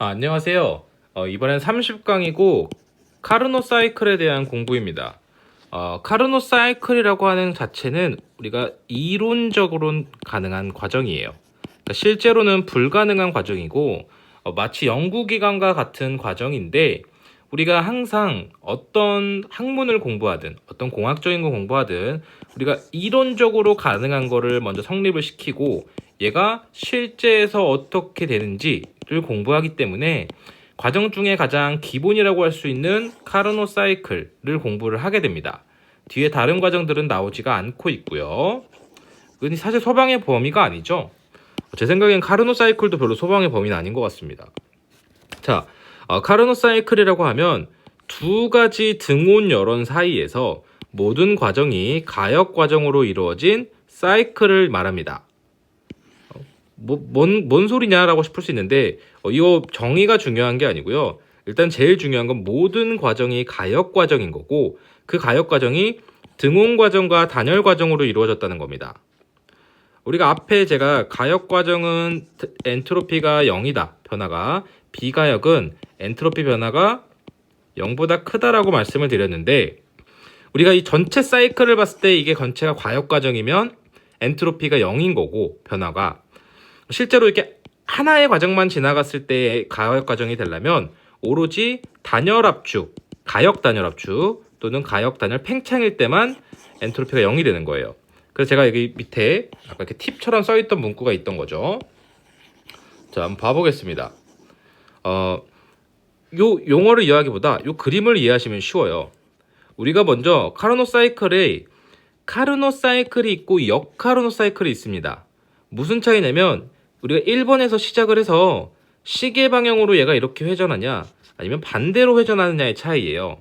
아, 안녕하세요. 어, 이번엔 30강이고 카르노 사이클에 대한 공부입니다. 어, 카르노 사이클이라고 하는 자체는 우리가 이론적으로는 가능한 과정이에요. 그러니까 실제로는 불가능한 과정이고 어, 마치 연구기관과 같은 과정인데 우리가 항상 어떤 학문을 공부하든 어떤 공학적인 거 공부하든 우리가 이론적으로 가능한 거를 먼저 성립을 시키고 얘가 실제에서 어떻게 되는지 를 공부하기 때문에 과정 중에 가장 기본이라고 할 수 있는 카르노 사이클을 공부를 하게 됩니다. 뒤에 다른 과정들은 나오지가 않고 있고요. 사실 소방의 범위가 아니죠. 제 생각엔 카르노 사이클도 별로 소방의 범위는 아닌 것 같습니다. 자, 어, 카르노 사이클이라고 하면 두 가지 등온 여론 사이에서 모든 과정이 가역 과정으로 이루어진 사이클을 말합니다. 어, 뭐, 뭔, 뭔 소리냐라고 싶을 수 있는데 어, 이거 정의가 중요한 게 아니고요. 일단 제일 중요한 건 모든 과정이 가역 과정인 거고 그 가역 과정이 등온 과정과 단열 과정으로 이루어졌다는 겁니다. 우리가 앞에 제가 가역 과정은 엔트로피가 0이다. 변화가 비가역은 엔트로피 변화가 0보다 크다라고 말씀을 드렸는데 우리가 이 전체 사이클을 봤을 때 이게 전체가 과역 과정이면 엔트로피가 0인 거고 변화가 실제로 이렇게 하나의 과정만 지나갔을 때 가역 과정이 되려면 오로지 단열 압축, 가역 단열 압축 또는 가역 단열 팽창일 때만 엔트로피가 0이 되는 거예요. 그래서 제가 여기 밑에 아까 이렇게 팁처럼 써있던 문구가 있던 거죠. 자, 한번 봐보겠습니다. 어, 요 용어를 이해하기보다 요 그림을 이해하시면 쉬워요. 우리가 먼저 카르노 사이클에 카르노 사이클이 있고 역카르노 사이클이 있습니다. 무슨 차이냐면 우리가 1번에서 시작을 해서 시계 방향으로 얘가 이렇게 회전하냐 아니면 반대로 회전하느냐의 차이예요.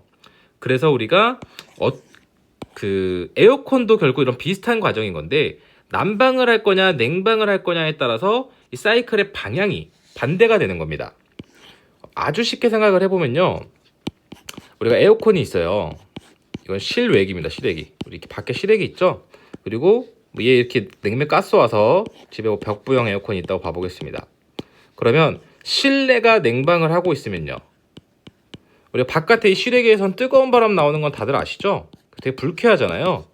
그래서 우리가 어, 그 에어컨도 결국 이런 비슷한 과정인 건데 난방을 할 거냐 냉방을 할 거냐에 따라서 이 사이클의 방향이 반대가 되는 겁니다. 아주 쉽게 생각을 해보면요. 우리가 에어컨이 있어요. 이건 실외기입니다. 실외기. 우리 이렇게 밖에 실외기 있죠? 그리고 뭐 얘 이렇게 냉매 가스 와서 집에 뭐 벽부형 에어컨이 있다고 봐보겠습니다. 그러면 실내가 냉방을 하고 있으면요. 우리가 바깥에 이 실외기에선 뜨거운 바람 나오는 건 다들 아시죠? 되게 불쾌하잖아요.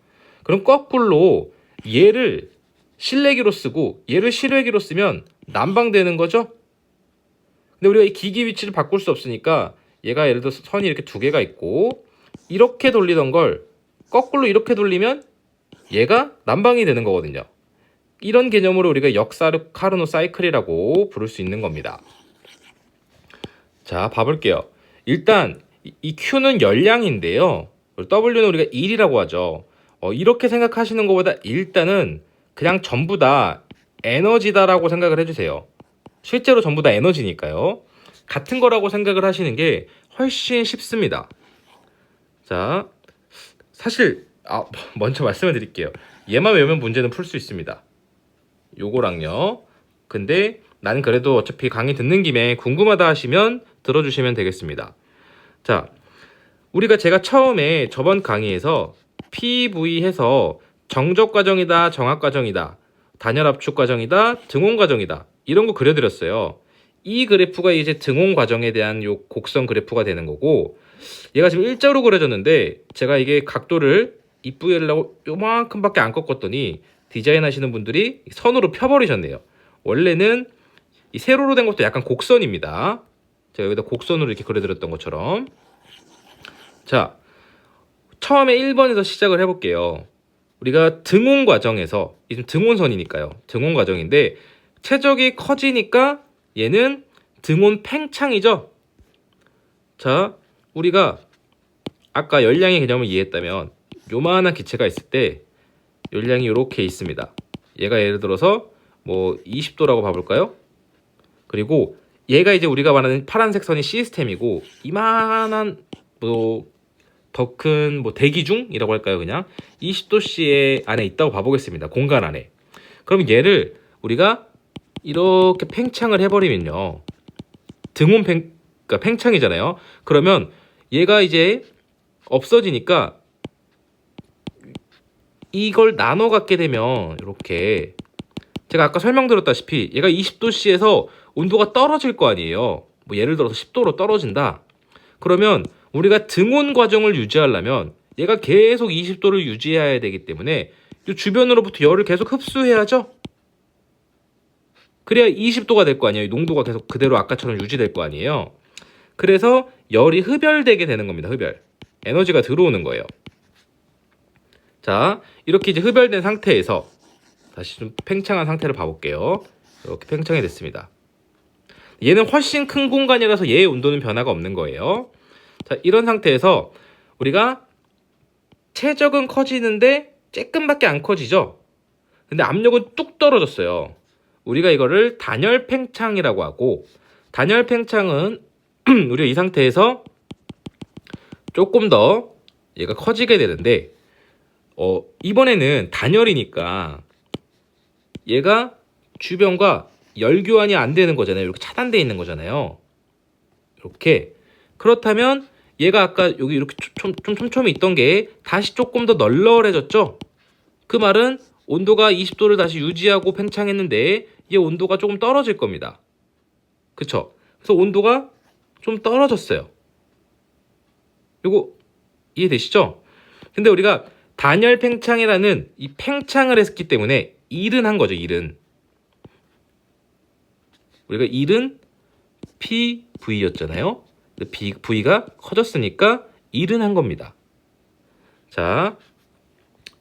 그럼 거꾸로 얘를 실내기로 쓰고 얘를 실외기로 쓰면 난방되는 거죠? 근데 우리가 이 기기 위치를 바꿀 수 없으니까 얘가 예를 들어서 선이 이렇게 두 개가 있고 이렇게 돌리던 걸 거꾸로 이렇게 돌리면 얘가 난방이 되는 거거든요. 이런 개념으로 우리가 역사르 카르노 사이클이라고 부를 수 있는 겁니다. 자, 봐볼게요. 일단 이- 이 Q는 열량인데요. W는 우리가 1이라고 하죠. 어, 이렇게 생각하시는 것보다 일단은 그냥 전부 다 에너지다라고 생각을 해주세요. 실제로 전부 다 에너지니까요. 같은 거라고 생각을 하시는 게 훨씬 쉽습니다. 자, 사실 아, 먼저 말씀을 드릴게요. 얘만 외우면 문제는 풀 수 있습니다. 요거랑요. 근데 나는 그래도 어차피 강의 듣는 김에 궁금하다 하시면 들어주시면 되겠습니다. 자, 우리가 제가 처음에 저번 강의에서 PV 해서 정적 과정이다, 정학 과정이다, 단열 압축 과정이다, 등온 과정이다. 이런 거 그려드렸어요. 이 그래프가 이제 등온 과정에 대한 요 곡선 그래프가 되는 거고, 얘가 지금 일자로 그려졌는데, 제가 이게 각도를 이쁘게 하려고 요만큼밖에 안 꺾었더니, 디자인 하시는 분들이 선으로 펴버리셨네요. 원래는 이 세로로 된 것도 약간 곡선입니다. 제가 여기다 곡선으로 이렇게 그려드렸던 것처럼. 자, 처음에 1번에서 시작을 해볼게요. 우리가 등온 과정에서, 이 지금 등온선이니까요. 등온 과정인데, 최적이 커지니까 얘는 등온 팽창이죠. 자, 우리가 아까 열량의 개념을 이해했다면 요만한 기체가 있을 때 열량이 이렇게 있습니다. 얘가 예를 들어서 뭐 20도라고 봐볼까요? 그리고 얘가 이제 우리가 말하는 파란색 선이 시스템이고 이만한 뭐 더 큰 뭐 대기 중이라고 할까요 그냥 20도씨의 안에 있다고 봐보겠습니다 공간 안에 그럼 얘를 우리가 이렇게 팽창을 해버리면요 등온 팽 그러니까 팽창이잖아요 그러면 얘가 이제 없어지니까 이걸 나눠 갖게 되면 이렇게 제가 아까 설명드렸다시피 얘가 20도씨에서 온도가 떨어질 거 아니에요 뭐 예를 들어서 10도로 떨어진다. 그러면 우리가 등온 과정을 유지하려면 얘가 계속 20도를 유지해야 되기 때문에 이 주변으로부터 열을 계속 흡수해야죠. 그래야 20도가 될 거 아니에요. 농도가 계속 그대로 아까처럼 유지될 거 아니에요. 그래서 열이 흡열되게 되는 겁니다. 흡열. 에너지가 들어오는 거예요. 자, 이렇게 이제 흡열된 상태에서 다시 좀 팽창한 상태를 봐볼게요. 이렇게 팽창이 됐습니다. 얘는 훨씬 큰 공간이라서 얘의 온도는 변화가 없는 거예요. 자, 이런 상태에서 우리가 최적은 커지는데 조금밖에 안 커지죠. 근데 압력은 뚝 떨어졌어요. 우리가 이거를 단열 팽창이라고 하고 단열 팽창은 우리가 이 상태에서 조금 더 얘가 커지게 되는데 어, 이번에는 단열이니까 얘가 주변과 열 교환이 안 되는 거잖아요. 이렇게 차단돼 있는 거잖아요. 이렇게 그렇다면 얘가 아까 여기 이렇게 좀, 좀 촘촘히 있던 게 다시 조금 더 널널해졌죠. 그 말은 온도가 20도를 다시 유지하고 팽창했는데 얘 온도가 조금 떨어질 겁니다. 그쵸? 그래서 온도가 좀 떨어졌어요. 요거 이해되시죠? 근데 우리가 단열 팽창이라는 이 팽창을 했기 때문에 일은 한 거죠, 일은. 우리가 일은 PV였잖아요. V가 커졌으니까 일은 한 겁니다. 자,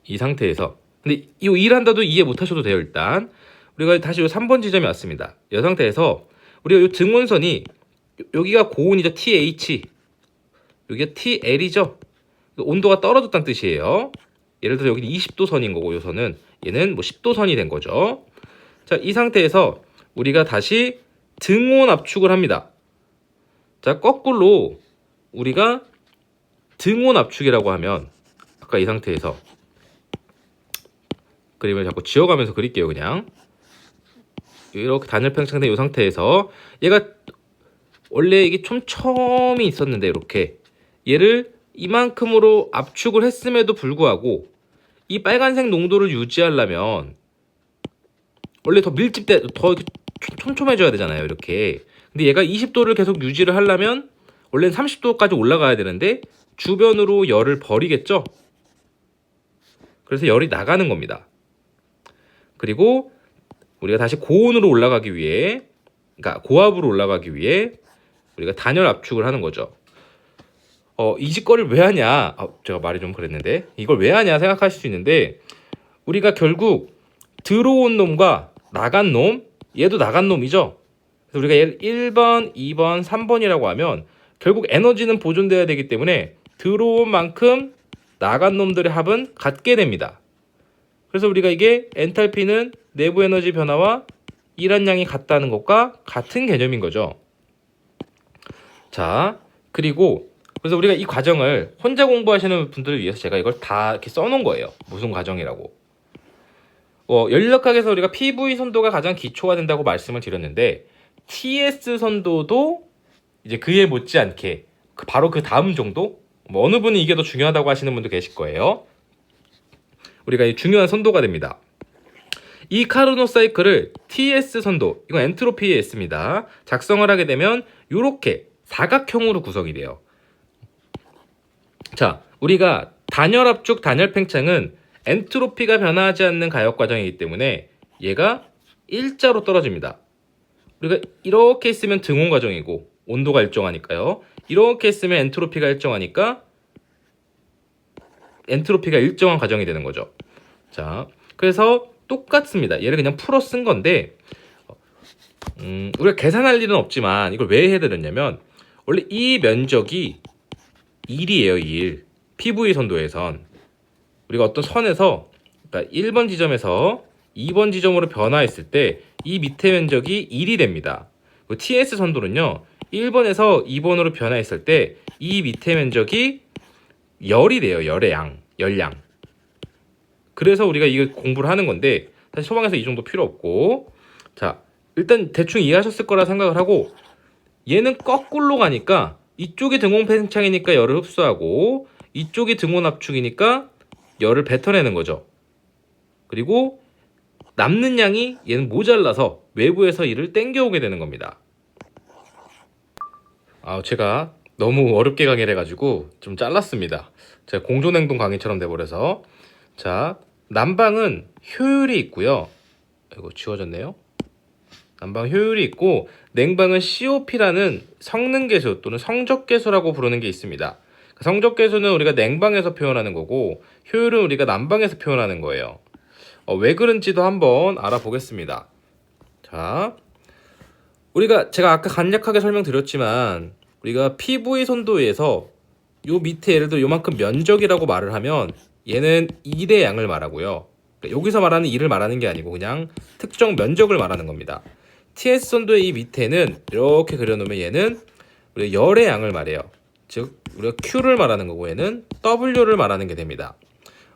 이 상태에서 근데 이 일한다도 이해 못 하셔도 돼요, 일단. 우리가 다시 요 3번 지점에 왔습니다. 이 상태에서 우리가 요 등온선이 여기가 고온이죠, TH. 여기가 TL이죠. 온도가 떨어졌다는 뜻이에요. 예를 들어 여기는 20도 선인 거고 요 선은 얘는 뭐 10도 선이 된 거죠. 자, 이 상태에서 우리가 다시 등온 압축을 합니다. 자, 거꾸로 우리가 등온 압축이라고 하면 아까 이 상태에서 그림을 자꾸 지어가면서 그릴게요, 그냥. 이렇게 단열 팽창된 이 상태에서 얘가 원래 이게 촘촘히 있었는데 이렇게 얘를 이만큼으로 압축을 했음에도 불구하고 이 빨간색 농도를 유지하려면 원래 더 밀집돼 더 촘촘해져야 되잖아요 이렇게. 근데 얘가 20도를 계속 유지를 하려면 원래는 30도까지 올라가야 되는데 주변으로 열을 버리겠죠? 그래서 열이 나가는 겁니다. 그리고 우리가 다시 고온으로 올라가기 위해 그러니까 고압으로 올라가기 위해 우리가 단열 압축을 하는 거죠 어, 이 짓거리를 왜 하냐? 아, 제가 말이 좀 그랬는데 이걸 왜 하냐 생각하실 수 있는데 우리가 결국 들어온 놈과 나간 놈, 얘도 나간 놈이죠. 그래서 우리가 얘를 1번, 2번, 3번이라고 하면 결국 에너지는 보존돼야 되기 때문에 들어온 만큼 나간 놈들의 합은 같게 됩니다. 그래서 우리가 이게 엔탈피는 내부 에너지 변화와 일한 양이 같다는 것과 같은 개념인 거죠. 자, 그리고 그래서 우리가 이 과정을 혼자 공부하시는 분들을 위해서 제가 이걸 다 이렇게 써놓은 거예요. 무슨 과정이라고. 어, 연력학에서 우리가 PV 선도가 가장 기초가 된다고 말씀을 드렸는데 TS 선도도 이제 그에 못지않게 그 바로 그 다음 정도 뭐 어느 분이 이게 더 중요하다고 하시는 분도 계실 거예요. 우리가 이 중요한 선도가 됩니다. 이 카르노 사이클을 TS 선도 이건 엔트로피의 S입니다. 작성을 하게 되면 이렇게 사각형으로 구성이 돼요. 자, 우리가 단열 압축, 단열 팽창은 엔트로피가 변화하지 않는 가역 과정이기 때문에 얘가 일자로 떨어집니다. 우리가 이렇게 있으면 등온 과정이고 온도가 일정하니까요. 이렇게 있으면 엔트로피가 일정하니까 엔트로피가 일정한 과정이 되는 거죠. 자, 그래서 똑같습니다. 얘를 그냥 풀어 쓴 건데 음, 우리가 계산할 일은 없지만 이걸 왜 해드렸냐면 원래 이 면적이 1이에요, 1. PV 선도에선 우리가 어떤 선에서 그러니까 1번 지점에서 2번 지점으로 변화했을 때 이 밑에 면적이 1이 됩니다. 그 TS 선도는요. 1번에서 2번으로 변화했을 때 이 밑에 면적이 열이 돼요. 열의 양, 열량. 그래서 우리가 이거 공부를 하는 건데 사실 소방에서 이 정도 필요 없고 자 일단 대충 이해하셨을 거라 생각을 하고 얘는 거꾸로 가니까 이쪽이 등온 팽창이니까 열을 흡수하고 이쪽이 등온 압축이니까 열을 뱉어내는 거죠. 그리고 남는 양이 얘는 모자라서 외부에서 이를 땡겨오게 되는 겁니다. 아, 제가 너무 어렵게 강의를 해가지고 좀 잘랐습니다. 제가 공존행동 강의처럼 돼버려서. 자, 난방은 효율이 있고요. 이거 지워졌네요. 난방 효율이 있고 냉방은 COP라는 성능 계수 또는 성적 계수라고 부르는 게 있습니다. 그 성적 계수는 우리가 냉방에서 표현하는 거고 효율은 우리가 난방에서 표현하는 거예요. 어, 왜 그런지도 한번 알아보겠습니다. 자, 우리가 제가 아까 간략하게 설명드렸지만 우리가 PV 선도에서 요 밑에 예를 들어 요만큼 면적이라고 말을 하면 얘는 1의 양을 말하고요. 그러니까 여기서 말하는 1을 말하는 게 아니고 그냥 특정 면적을 말하는 겁니다. TS 선도의 이 밑에는 이렇게 그려놓으면 얘는 우리가 열의 양을 말해요. 즉 우리가 Q를 말하는 거고 얘는 W를 말하는 게 됩니다.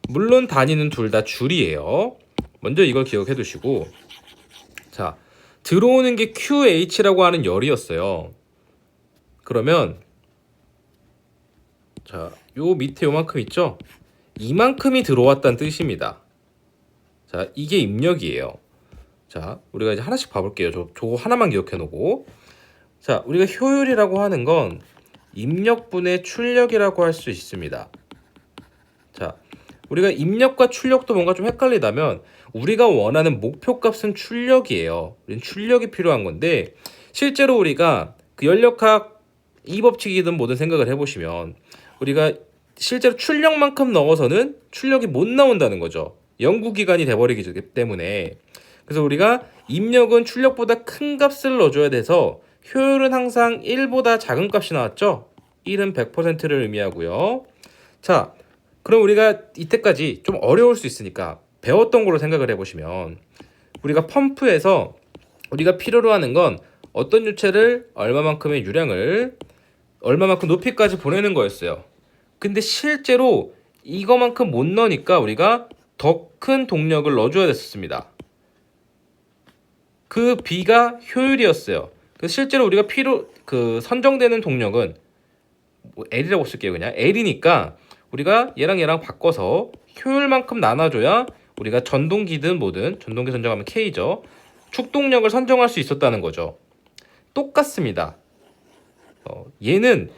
물론 단위는 둘 다 줄이에요. 먼저 이걸 기억해 두시고 자 들어오는 게 QH라고 하는 열이었어요. 그러면 자, 요 밑에 요만큼 있죠? 이만큼이 들어왔다는 뜻입니다. 자, 이게 입력이에요. 자, 우리가 이제 하나씩 봐볼게요. 저, 저거 하나만 기억해 놓고. 자, 우리가 효율이라고 하는 건 입력분의 출력이라고 할 수 있습니다. 자, 우리가 입력과 출력도 뭔가 좀 헷갈리다면 우리가 원하는 목표 값은 출력이에요. 우리는 출력이 필요한 건데 실제로 우리가 그 연력학 이 법칙이든 뭐든 생각을 해보시면 우리가 실제로 출력만큼 넣어서는 출력이 못 나온다는 거죠. 연구기간이 돼버리기 때문에 그래서 우리가 입력은 출력보다 큰 값을 넣어줘야 돼서 효율은 항상 1보다 작은 값이 나왔죠. 1은 100%를 의미하고요. 자, 그럼 우리가 이때까지 좀 어려울 수 있으니까 배웠던 걸로 생각을 해보시면 우리가 펌프에서 우리가 필요로 하는 건 어떤 유체를 얼마만큼의 유량을 얼마만큼 높이까지 보내는 거였어요. 근데 실제로 이거만큼 못 넣으니까 우리가 더 큰 동력을 넣어줘야 됐었습니다. 그 B가 효율이었어요. 그 실제로 우리가 필요 그 선정되는 동력은 뭐 L이라고 쓸게요 그냥 L이니까 우리가 얘랑 얘랑 바꿔서 효율만큼 나눠줘야 우리가 전동기든 뭐든 전동기 선정하면 K죠. 축동력을 선정할 수 있었다는 거죠. 똑같습니다. 어, 얘는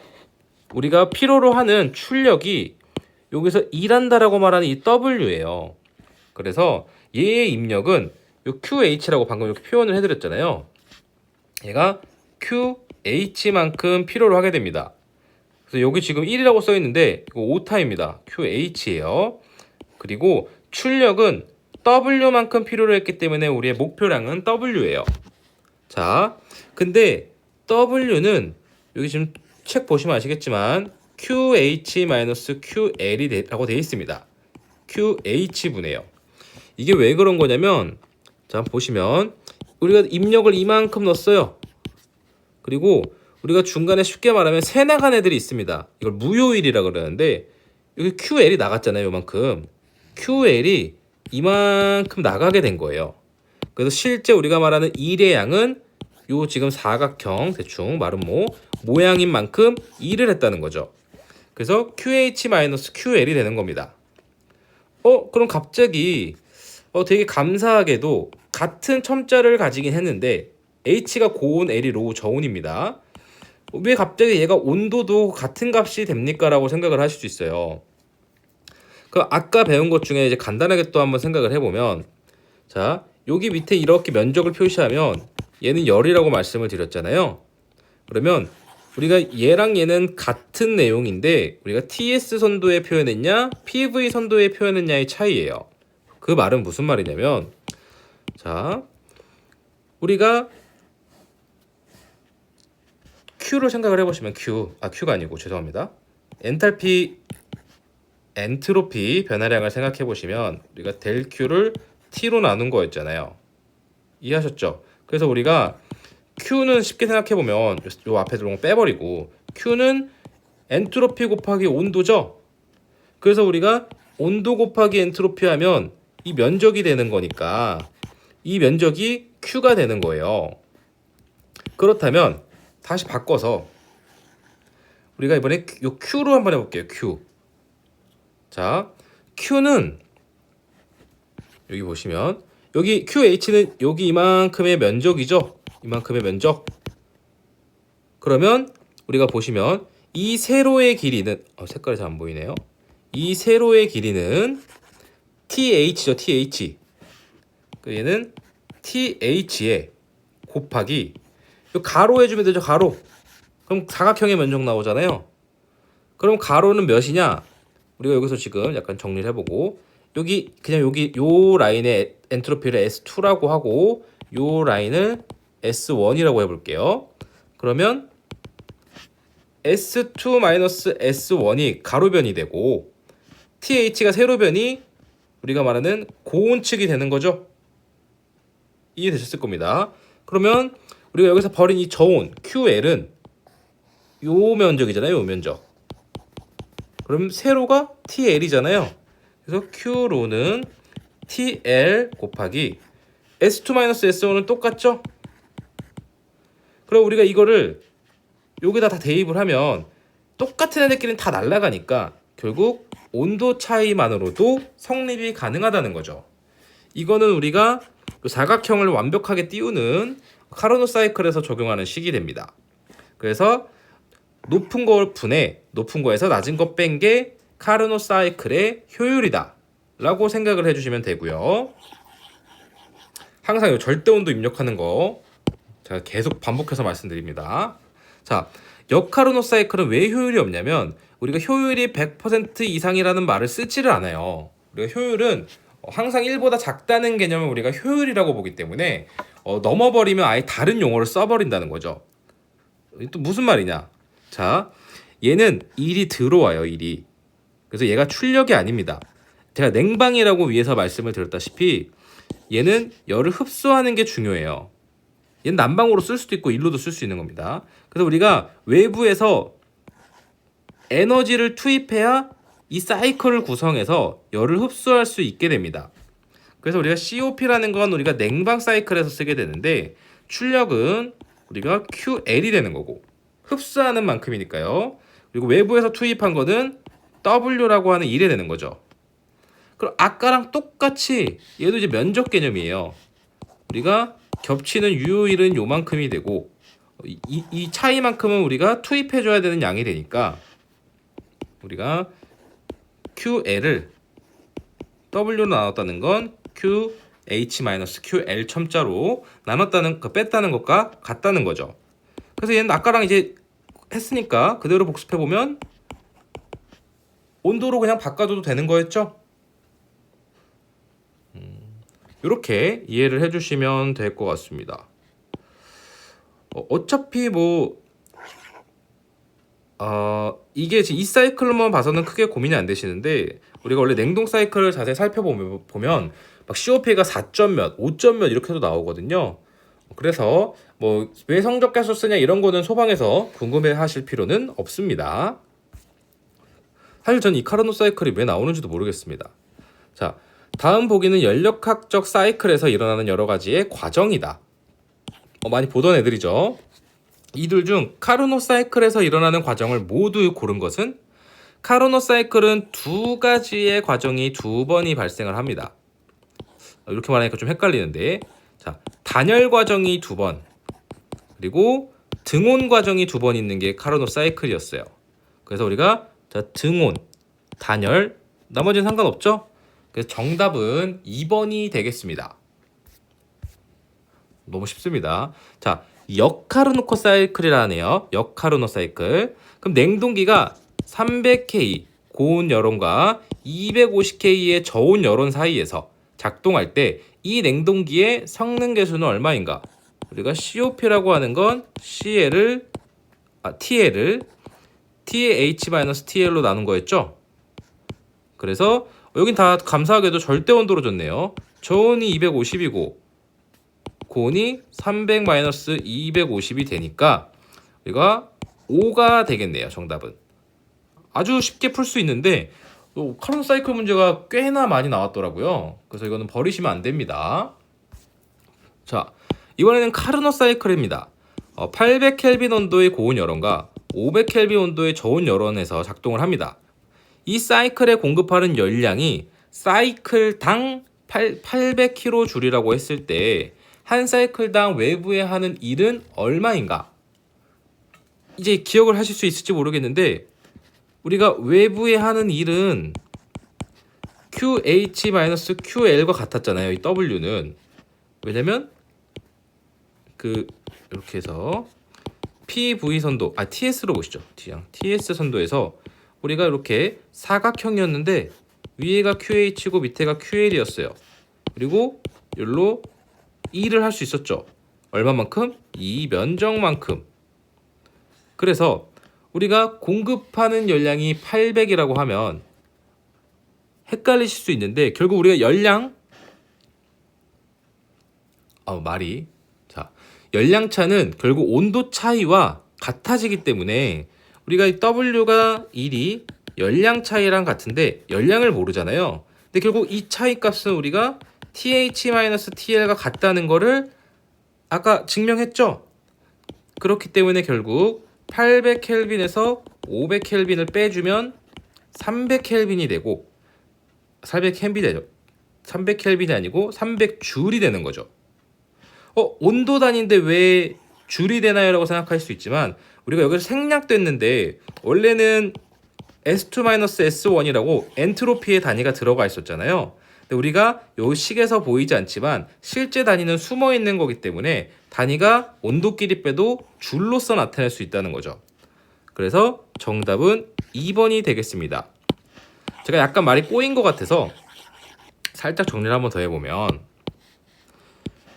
우리가 필요로 하는 출력이 여기서 일한다라고 말하는 이 W예요. 그래서 얘의 입력은 요 QH라고 방금 이렇게 표현을 해드렸잖아요. 얘가 QH만큼 필요로 하게 됩니다. 그래서 여기 지금 1이라고 써 있는데 이거 오타입니다. QH예요. 그리고 출력은 W만큼 필요로 했기 때문에 우리의 목표량은 W예요. 자, 근데 W는 여기 지금 책 보시면 아시겠지만 QH-QL이라고 되어 있습니다. QH분해요. 이게 왜 그런 거냐면 자 보시면 우리가 입력을 이만큼 넣었어요. 그리고 우리가 중간에 쉽게 말하면 새 나간 애들이 있습니다. 이걸 무효일이라 그러는데 여기 QL이 나갔잖아요. 요만큼 QL이 이만큼 나가게 된 거예요. 그래서 실제 우리가 말하는 일의 양은 요 지금 사각형 대충 마름모 모양인 만큼 일을 했다는 거죠. 그래서 QH-QL이 되는 겁니다. 어, 그럼 갑자기 어, 되게 감사하게도 같은 첨자를 가지긴 했는데 H가 고온, L이 로우, 저온입니다. 왜 갑자기 얘가 온도도 같은 값이 됩니까? 라고 생각을 하실 수 있어요. 그 아까 배운 것 중에 이제 간단하게 또 한번 생각을 해보면 자 여기 밑에 이렇게 면적을 표시하면 얘는 열이라고 말씀을 드렸잖아요. 그러면 우리가 얘랑 얘는 같은 내용인데 우리가 TS 선도에 표현했냐 PV 선도에 표현했냐의 차이예요. 그 말은 무슨 말이냐면 자 우리가 Q를 생각을 해보시면 Q 아 Q가 아니고 죄송합니다. 엔탈피 엔트로피 변화량을 생각해 보시면 우리가 델 Q를 T로 나눈 거였잖아요. 이해하셨죠? 그래서 우리가 Q는 쉽게 생각해 보면 요 앞에 들어온 거 빼버리고 Q는 엔트로피 곱하기 온도죠. 그래서 우리가 온도 곱하기 엔트로피 하면 이 면적이 되는 거니까 이 면적이 Q가 되는 거예요. 그렇다면 다시 바꿔서 우리가 이번에 요 Q로 한번 해볼게요. Q. 자, Q는 여기 보시면 여기 QH는 여기 이만큼의 면적이죠. 이만큼의 면적. 그러면 우리가 보시면 이 세로의 길이는 어, 색깔이 잘 안 보이네요. 이 세로의 길이는 TH죠, TH. 그 얘는 TH에 곱하기 요 가로 해주면 되죠, 가로. 그럼 사각형의 면적 나오잖아요. 그럼 가로는 몇이냐? 우리가 여기서 지금 약간 정리를 해보고 여기 그냥 여기 요 라인의 엔트로피를 S2라고 하고 요 라인을 S1이라고 해볼게요. 그러면 S2 마이너스 S1이 가로변이 되고 TH가 세로변이 우리가 말하는 고온측이 되는 거죠. 이해되셨을 겁니다. 그러면 우리가 여기서 버린 이 저온 QL은 요 면적이잖아요. 요 면적. 그럼 세로가 TL이잖아요. 그래서 Q로는 TL 곱하기 S2-S1은 똑같죠? 그럼 우리가 이거를 여기다 다 대입을 하면 똑같은 애들끼리는 다 날아가니까 결국 온도 차이만으로도 성립이 가능하다는 거죠. 이거는 우리가 요 사각형을 완벽하게 띄우는 카르노 사이클에서 적용하는 식이 됩니다. 그래서 높은 거 분해, 높은 거에서 낮은 거 뺀 게 카르노 사이클의 효율이다. 라고 생각을 해주시면 되고요. 항상 이 절대 온도 입력하는 거 제가 계속 반복해서 말씀드립니다. 자, 역카르노 사이클은 왜 효율이 없냐면 우리가 효율이 100% 이상이라는 말을 쓰지를 않아요. 우리가 효율은 항상 1보다 작다는 개념을 우리가 효율이라고 보기 때문에 어, 넘어버리면 아예 다른 용어를 써버린다는 거죠. 또 무슨 말이냐? 자, 얘는 1이 들어와요, 1이. 그래서 얘가 출력이 아닙니다. 제가 냉방이라고 위에서 말씀을 드렸다시피 얘는 열을 흡수하는 게 중요해요. 얘는 난방으로 쓸 수도 있고 일로도 쓸 수 있는 겁니다. 그래서 우리가 외부에서 에너지를 투입해야 이 사이클을 구성해서 열을 흡수할 수 있게 됩니다. 그래서 우리가 COP라는 건 우리가 냉방 사이클에서 쓰게 되는데 출력은 우리가 QL이 되는 거고 흡수하는 만큼이니까요. 그리고 외부에서 투입한 거는 W라고 하는 일에 되는 거죠. 그럼 아까랑 똑같이 얘도 이제 면적 개념이에요. 우리가 겹치는 유효일은 요만큼이 되고 이, 이 차이만큼은 우리가 투입해줘야 되는 양이 되니까 우리가 QL을 W로 나눴다는 건 QH-QL 첨자로 나눴다는 그 뺐다는 것과 같다는 거죠. 그래서 얘는 아까랑 이제 했으니까 그대로 복습해 보면 온도로 그냥 바꿔줘도 되는 거였죠. 이렇게 이해를 해주시면 될 것 같습니다. 어, 어차피 뭐 어, 이게 지금 이 사이클로만 봐서는 크게 고민이 안 되시는데 우리가 원래 냉동 사이클을 자세히 살펴보면 보면 막 COP가 4점 몇, 5점 몇 이렇게 도 나오거든요. 그래서 뭐 왜 성적 계수 쓰냐 이런 거는 소방에서 궁금해 하실 필요는 없습니다. 사실 전이 카르노 사이클이 왜 나오는지도 모르겠습니다. 자, 다음 보기는 연력학적 사이클에서 일어나는 여러 가지의 과정이다. 어, 많이 보던 애들이죠. 이들 중 카르노 사이클에서 일어나는 과정을 모두 고른 것은 카르노 사이클은 두 가지의 과정이 두 번이 발생을 합니다. 어, 이렇게 말하니까 좀 헷갈리는데, 자 단열 과정이 두 번, 그리고 등온 과정이 두 번 있는 게 카르노 사이클이었어요. 그래서 우리가 자 등온, 단열, 나머지는 상관없죠? 그래서 정답은 2번이 되겠습니다. 너무 쉽습니다. 자, 역카르노코 사이클이라네요. 역카르노 사이클. 그럼 냉동기가 300K 고온 여론과 250K의 저온 여론 사이에서 작동할 때 이 냉동기의 성능 계수는 얼마인가? 우리가 COP라고 하는 건 CL을 아, TL을 TH-TL로 나눈 거였죠? 그래서 여긴 다 감사하게도 절대 온도로 줬네요. 저온이 250이고 고온이 300-250이 되니까 우리가 5가 되겠네요. 정답은. 아주 쉽게 풀 수 있는데 카론 사이클 문제가 꽤나 많이 나왔더라고요. 그래서 이거는 버리시면 안 됩니다. 자, 이번에는 카르노 사이클입니다. 어, 800켈빈 온도의 고온 열원과 500켈빈 온도의 저온 열원에서 작동을 합니다. 이 사이클에 공급하는 열량이 사이클당 8, 800kJ이라고 했을 때 한 사이클당 외부에 하는 일은 얼마인가? 이제 기억을 하실 수 있을지 모르겠는데 우리가 외부에 하는 일은 QH-QL과 같았잖아요. 이 W는 왜냐면 그 이렇게 해서 PV 선도 아 TS로 보시죠. TS 선도에서 우리가 이렇게 사각형이었는데 위에가 QH고 밑에가 QL이었어요. 그리고 여기로 2를 할 수 있었죠. 얼마만큼? 이 면적만큼. 그래서 우리가 공급하는 열량이 800이라고 하면 헷갈리실 수 있는데 결국 우리가 열량 어, 말이 자 열량 차는 결국 온도 차이와 같아지기 때문에 우리가 이 W가 1이 열량 차이랑 같은데 열량을 모르잖아요. 근데 결국 이 차이 값은 우리가 TH-TL과 같다는 거를 아까 증명했죠. 그렇기 때문에 결국 800켈빈에서 500켈빈을 빼주면 300켈빈이 되고 400켈빈이 되죠. 300켈빈이 아니고 300줄이 되는 거죠. 어, 온도 단위인데 왜 줄이 되나요 라고 생각할 수 있지만 우리가 여기서 생략됐는데 원래는 S2-S1이라고 엔트로피의 단위가 들어가 있었잖아요. 근데 우리가 요 식에서 보이지 않지만 실제 단위는 숨어 있는 거기 때문에 단위가 온도끼리 빼도 줄로서 나타낼 수 있다는 거죠. 그래서 정답은 2번이 되겠습니다. 제가 약간 말이 꼬인 것 같아서 살짝 정리를 한번 더 해보면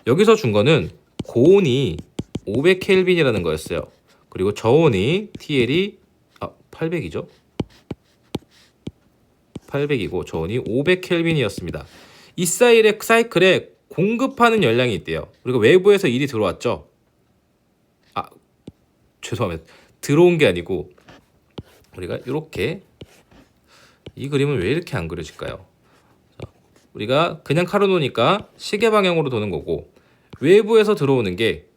여기서 준 거는 고온이 500켈빈이라는 거였어요. 그리고 저온이 TL이 아 800이죠. 800이고 저온이 500켈빈이었습니다. 이 사이의 사이클에 공급하는 열량이 있대요. 우리가 외부에서 일이 들어왔죠. 아 죄송합니다. 들어온 게 아니고 우리가 이렇게 이 그림은 왜 이렇게 안 그려질까요? 자, 우리가 그냥 카르노니까 시계 방향으로 도는 거고 외부에서 들어오는 게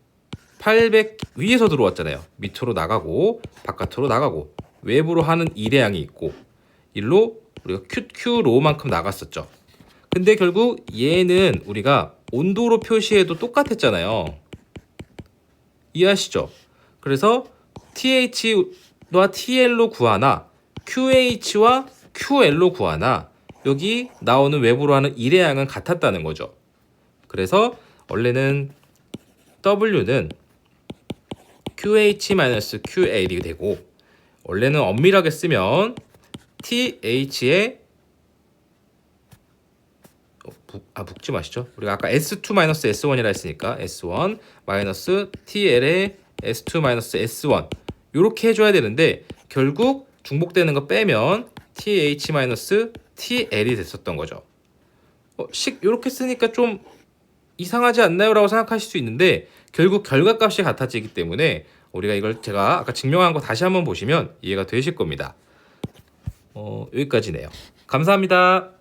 800 위에서 들어왔잖아요. 밑으로 나가고 바깥으로 나가고 외부로 하는 일의 양이 있고 일로 우리가 QQ 로만큼 나갔었죠. 근데 결국 얘는 우리가 온도로 표시해도 똑같았잖아요. 이해하시죠? 그래서 TH와 TL로 구하나 QH와 QL로 구하나 여기 나오는 외부로 하는 일의 양은 같았다는 거죠. 그래서 원래는 W는 QH-QL이 되고 원래는 엄밀하게 쓰면 TH에 어, 묵- 아 묵지 마시죠. 우리가 아까 S2-S1이라 했으니까 S1 마이너스 TL의 S2-S1 이렇게 해줘야 되는데 결국 중복되는 거 빼면 TH-TL이 됐었던 거죠. 어, 식 이렇게 쓰니까 좀 이상하지 않나요?라고 생각하실 수 있는데 결국 결과값이 같아지기 때문에 우리가 이걸 제가 아까 증명한 거 다시 한번 보시면 이해가 되실 겁니다. 어, 여기까지네요. 감사합니다.